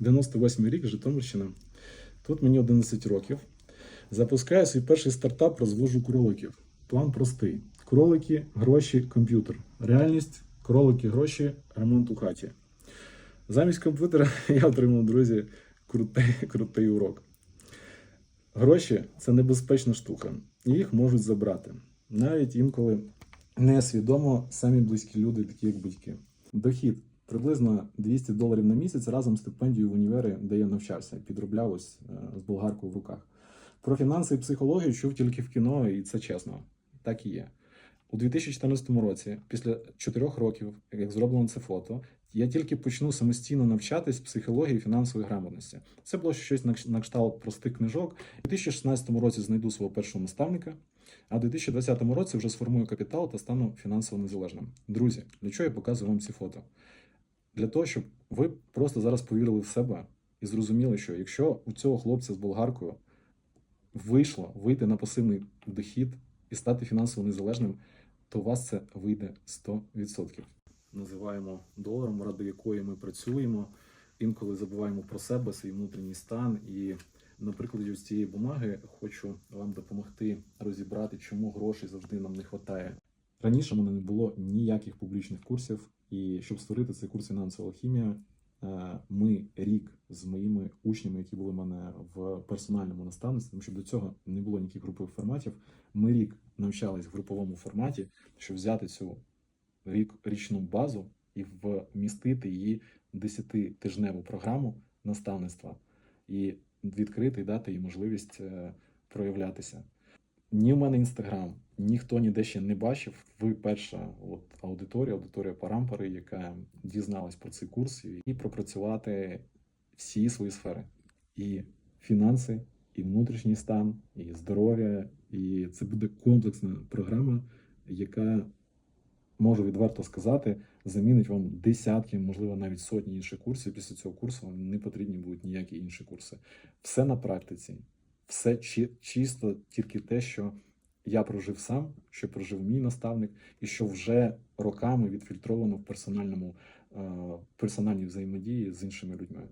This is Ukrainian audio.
98 рік, Житомирщина. Тут мені 11 років. Запускаю свій перший стартап, розвожу кроликів. План простий: кролики, гроші, комп'ютер. Реальність, кролики, гроші, ремонт у хаті. Замість комп'ютера я отримав, друзі, крутий, крутий урок. Гроші це небезпечна штука, їх можуть забрати. Навіть інколи несвідомо самі близькі люди, такі як батьки. Дохід приблизно 200 доларів на місяць разом з стипендією в універі, де я навчався, підробляв ось е, з болгаркою в руках. Про фінанси і психологію чув тільки в кіно, і це чесно. Так і є. У 2014 році, після чотирьох років, як зроблено це фото, я тільки почну самостійно навчатись психології і фінансової грамотності. Це було щось на кшталт простих книжок. У 2016 році знайду свого першого наставника, а у 2020 році вже сформую капітал та стану фінансово незалежним. Друзі, для чого я показую вам ці фото? Для того, щоб ви просто зараз повірили в себе і зрозуміли, що якщо у цього хлопця з болгаркою вийшло вийти на пасивний дохід і стати фінансово незалежним, то у вас це вийде 100%. Називаємо доларом, ради якої ми працюємо. Інколи забуваємо про себе, свій внутрішній стан. І на прикладі цієї бумаги хочу вам допомогти розібрати, чому грошей завжди нам не вистачає. Раніше в мене не було ніяких публічних курсів, і щоб створити цей курс фінансова алхімія, е, ми рік з моїми учнями, які були в мене в персональному наставництві, тому що до цього не було ніяких групових форматів. Ми рік навчались в груповому форматі, щоб взяти цю рік річну базу і вмістити її в 10-тижневу програму наставництва і відкрити і дати їй можливість е, проявлятися. Ні в мене інстаграм, ніхто ніде ще не бачив. Ви перша от, аудиторія, аудиторія Парампари, яка дізналась про цей курс і пропрацювати всі свої сфери: і фінанси, і внутрішній стан, і здоров'я. І це буде комплексна програма, яка можу відверто сказати, замінить вам десятки, можливо, навіть сотні інших курсів. Після цього курсу вам не потрібні будуть ніякі інші курси. Все на практиці, все чи, чисто тільки те, що я прожив сам, що прожив мій наставник, і що вже роками відфільтровано в персональному е, персональній взаємодії з іншими людьми.